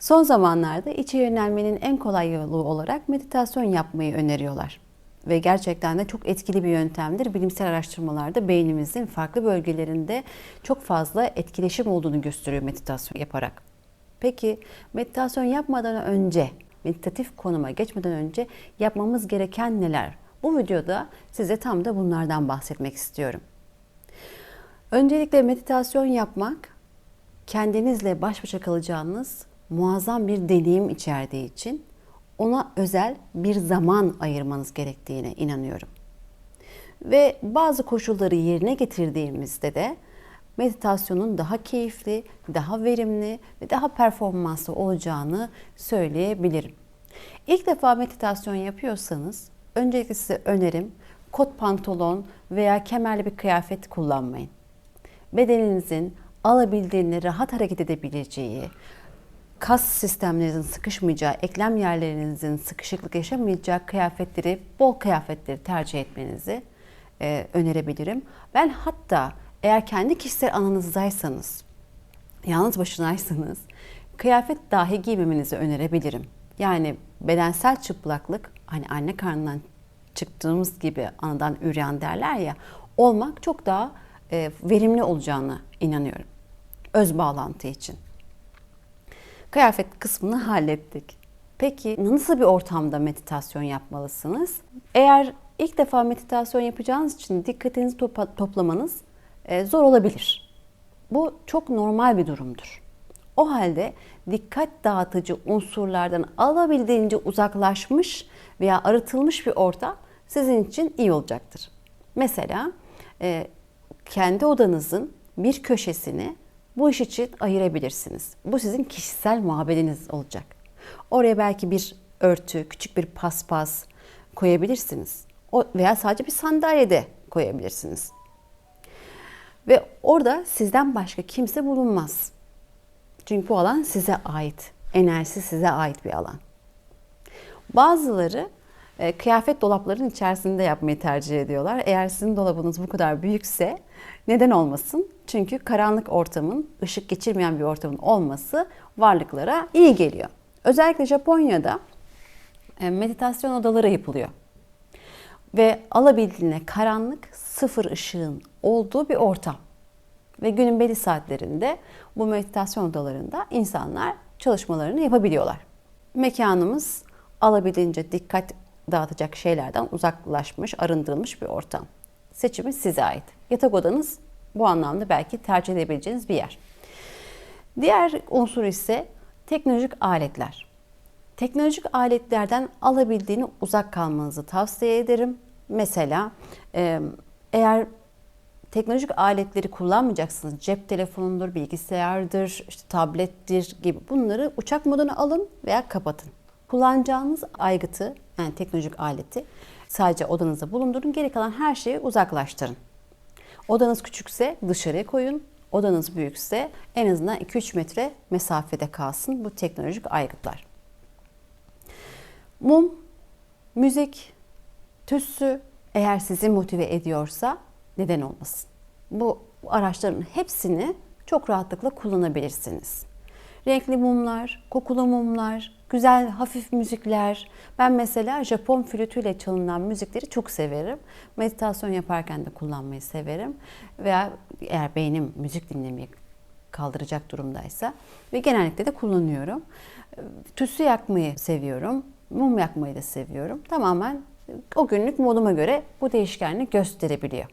Son zamanlarda içe yönelmenin en kolay yolu olarak meditasyon yapmayı öneriyorlar. Ve gerçekten de çok etkili bir yöntemdir. Bilimsel araştırmalarda beynimizin farklı bölgelerinde çok fazla etkileşim olduğunu gösteriyor meditasyon yaparak. Peki meditasyon yapmadan önce, meditatif konuma geçmeden önce yapmamız gereken neler? Bu videoda size tam da bunlardan bahsetmek istiyorum. Öncelikle meditasyon yapmak kendinizle baş başa kalacağınız muazzam bir deneyim içerdiği için ona özel bir zaman ayırmanız gerektiğine inanıyorum. Ve bazı koşulları yerine getirdiğimizde de meditasyonun daha keyifli, daha verimli ve daha performanslı olacağını söyleyebilirim. İlk defa meditasyon yapıyorsanız öncelikle size önerim kot pantolon veya kemerli bir kıyafet kullanmayın. Bedeninizin alabildiğini rahat hareket edebileceği, kas sistemlerinizin sıkışmayacağı, eklem yerlerinizin sıkışıklık yaşamayacağı kıyafetleri, bol kıyafetleri tercih etmenizi e, önerebilirim. Ben hatta eğer kendi kişisel alanınızdaysanız, yalnız başınaysanız kıyafet dahi giymemenizi önerebilirim. Yani bedensel çıplaklık, hani anne karnından çıktığımız gibi anadan üreyen derler ya, olmak çok daha e, verimli olacağını inanıyorum. Öz bağlantı için. Kıyafet kısmını hallettik. Peki nasıl bir ortamda meditasyon yapmalısınız? Eğer ilk defa meditasyon yapacağınız için dikkatinizi topa, toplamanız e, zor olabilir. Bu çok normal bir durumdur. O halde dikkat dağıtıcı unsurlardan alabildiğince uzaklaşmış veya arıtılmış bir ortam sizin için iyi olacaktır. Mesela e, kendi odanızın bir köşesini bu iş için ayırabilirsiniz. Bu sizin kişisel muhabbetiniz olacak. Oraya belki bir örtü, küçük bir paspas koyabilirsiniz. O veya sadece bir sandalye de koyabilirsiniz. Ve orada sizden başka kimse bulunmaz. Çünkü bu alan size ait. Enerjisi size ait bir alan. Bazıları e, kıyafet dolaplarının içerisinde yapmayı tercih ediyorlar. Eğer sizin dolabınız bu kadar büyükse neden olmasın? Çünkü karanlık ortamın, ışık geçirmeyen bir ortamın olması varlıklara iyi geliyor. Özellikle Japonya'da e, meditasyon odaları yapılıyor. Ve alabildiğine karanlık, sıfır ışığın olduğu bir ortam. Ve günün belli saatlerinde bu meditasyon odalarında insanlar çalışmalarını yapabiliyorlar. Mekanımız alabildiğince dikkat dağıtacak şeylerden uzaklaşmış, arındırılmış bir ortam. Seçimi size ait. Yatak odanız bu anlamda belki tercih edebileceğiniz bir yer. Diğer unsur ise teknolojik aletler. Teknolojik aletlerden alabildiğini uzak kalmanızı tavsiye ederim. Mesela eğer teknolojik aletleri kullanmayacaksınız. Cep telefonundur, bilgisayardır, işte tablettir gibi bunları uçak moduna alın veya kapatın. Kullanacağınız aygıtı yani teknolojik aleti sadece odanızda bulundurun. Geri kalan her şeyi uzaklaştırın. Odanız küçükse dışarıya koyun. Odanız büyükse en azından 2-3 metre mesafede kalsın bu teknolojik aygıtlar. Mum, müzik, tüssü eğer sizi motive ediyorsa neden olmasın? Bu araçların hepsini çok rahatlıkla kullanabilirsiniz. Renkli mumlar, kokulu mumlar, güzel hafif müzikler. Ben mesela Japon flütüyle çalınan müzikleri çok severim. Meditasyon yaparken de kullanmayı severim. Veya eğer beynim müzik dinlemeyi kaldıracak durumdaysa ve genellikle de kullanıyorum. Tütsü yakmayı seviyorum. Mum yakmayı da seviyorum. Tamamen o günlük moduma göre bu değişkenlik gösterebiliyor.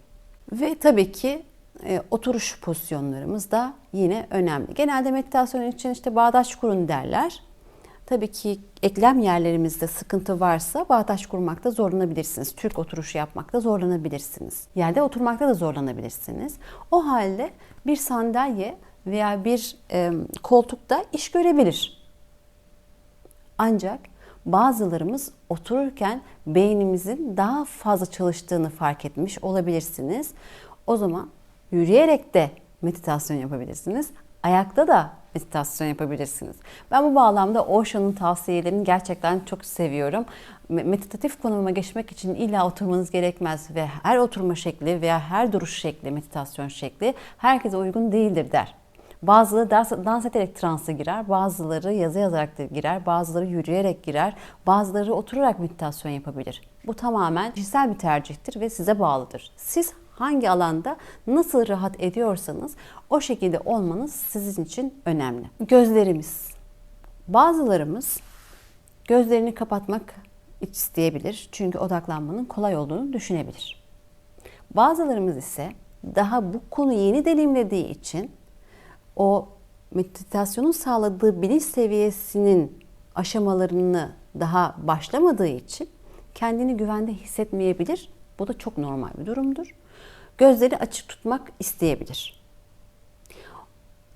Ve tabii ki e, oturuş pozisyonlarımız da yine önemli. Genelde meditasyon için işte bağdaş kurun derler. Tabii ki eklem yerlerimizde sıkıntı varsa bağdaş kurmakta zorlanabilirsiniz. Türk oturuşu yapmakta zorlanabilirsiniz. Yerde oturmakta da zorlanabilirsiniz. O halde bir sandalye veya bir e, koltukta iş görebilir. Ancak bazılarımız otururken beynimizin daha fazla çalıştığını fark etmiş olabilirsiniz. O zaman yürüyerek de meditasyon yapabilirsiniz. Ayakta da meditasyon yapabilirsiniz. Ben bu bağlamda Osho'nun tavsiyelerini gerçekten çok seviyorum. Meditatif konuma geçmek için illa oturmanız gerekmez ve her oturma şekli veya her duruş şekli, meditasyon şekli herkese uygun değildir der. Bazıları dans, dans ederek transa girer, bazıları yazı yazarak da girer, bazıları yürüyerek girer, bazıları oturarak meditasyon yapabilir. Bu tamamen kişisel bir tercihtir ve size bağlıdır. Siz hangi alanda nasıl rahat ediyorsanız o şekilde olmanız sizin için önemli. Gözlerimiz. Bazılarımız gözlerini kapatmak isteyebilir çünkü odaklanmanın kolay olduğunu düşünebilir. Bazılarımız ise daha bu konu yeni deneyimlediği için o meditasyonun sağladığı bilinç seviyesinin aşamalarını daha başlamadığı için kendini güvende hissetmeyebilir. Bu da çok normal bir durumdur. Gözleri açık tutmak isteyebilir.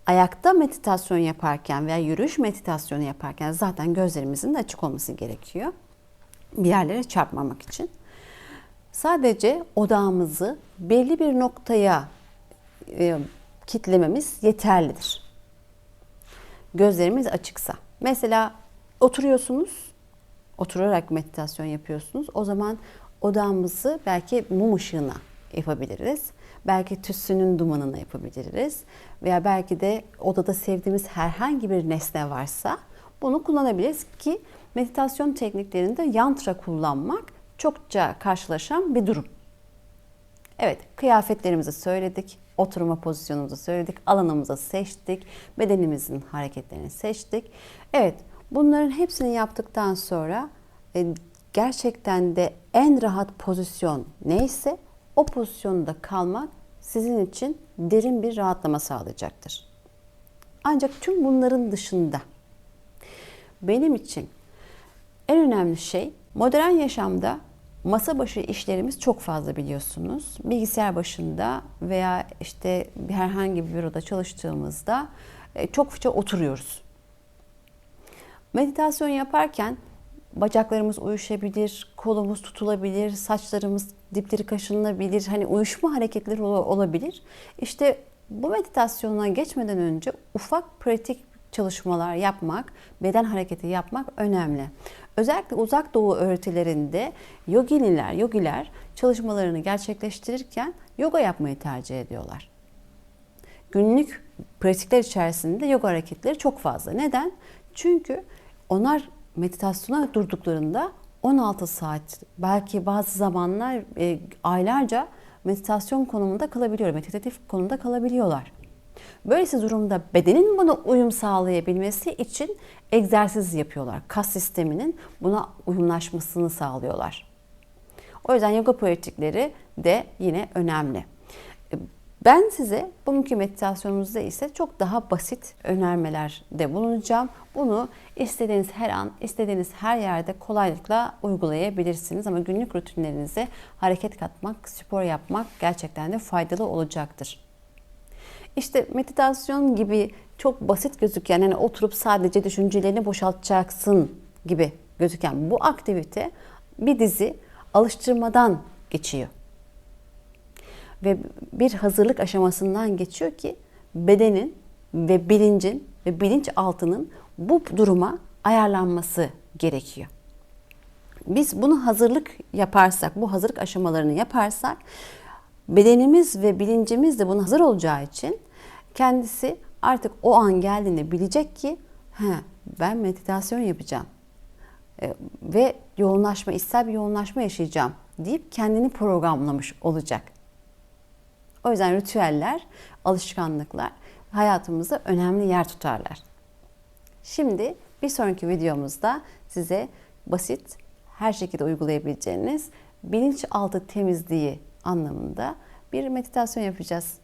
Ayakta meditasyon yaparken veya yürüyüş meditasyonu yaparken zaten gözlerimizin de açık olması gerekiyor. Bir yerlere çarpmamak için. Sadece odağımızı belli bir noktaya e, kitlememiz yeterlidir. Gözlerimiz açıksa. Mesela oturuyorsunuz, oturarak meditasyon yapıyorsunuz. O zaman odağımızı belki mum ışığına yapabiliriz. Belki tütsünün dumanına yapabiliriz. Veya belki de odada sevdiğimiz herhangi bir nesne varsa bunu kullanabiliriz ki meditasyon tekniklerinde yantra kullanmak çokça karşılaşan bir durum. Evet, kıyafetlerimizi söyledik, oturma pozisyonumuzu söyledik, alanımızı seçtik, bedenimizin hareketlerini seçtik. Evet, bunların hepsini yaptıktan sonra e, gerçekten de en rahat pozisyon neyse o pozisyonda kalmak sizin için derin bir rahatlama sağlayacaktır. Ancak tüm bunların dışında benim için en önemli şey modern yaşamda masa başı işlerimiz çok fazla biliyorsunuz. Bilgisayar başında veya işte herhangi bir büroda çalıştığımızda e, çokça oturuyoruz. Meditasyon yaparken bacaklarımız uyuşabilir, kolumuz tutulabilir, saçlarımız dipleri kaşınabilir. Hani uyuşma hareketleri olabilir. İşte bu meditasyona geçmeden önce ufak pratik çalışmalar yapmak, beden hareketi yapmak önemli. Özellikle uzak doğu öğretilerinde yoginiler, yogiler çalışmalarını gerçekleştirirken yoga yapmayı tercih ediyorlar. Günlük pratikler içerisinde yoga hareketleri çok fazla. Neden? Çünkü onlar meditasyona durduklarında 16 saat belki bazı zamanlar e, aylarca meditasyon konumunda kalabiliyor, meditatif konumda kalabiliyorlar. Böylesi durumda bedenin buna uyum sağlayabilmesi için egzersiz yapıyorlar. Kas sisteminin buna uyumlaşmasını sağlıyorlar. O yüzden yoga pratikleri de yine önemli. Ben size bugünkü meditasyonumuzda ise çok daha basit önermelerde bulunacağım. Bunu istediğiniz her an, istediğiniz her yerde kolaylıkla uygulayabilirsiniz. Ama günlük rutinlerinize hareket katmak, spor yapmak gerçekten de faydalı olacaktır. İşte meditasyon gibi çok basit gözüken, yani oturup sadece düşüncelerini boşaltacaksın gibi gözüken bu aktivite bir dizi alıştırmadan geçiyor ve bir hazırlık aşamasından geçiyor ki bedenin ve bilincin ve bilinç altının bu duruma ayarlanması gerekiyor. Biz bunu hazırlık yaparsak, bu hazırlık aşamalarını yaparsak bedenimiz ve bilincimiz de buna hazır olacağı için kendisi artık o an geldiğinde bilecek ki He, ben meditasyon yapacağım e, ve yoğunlaşma, ister bir yoğunlaşma yaşayacağım deyip kendini programlamış olacak. O yüzden ritüeller, alışkanlıklar hayatımızda önemli yer tutarlar. Şimdi bir sonraki videomuzda size basit, her şekilde uygulayabileceğiniz bilinçaltı temizliği anlamında bir meditasyon yapacağız.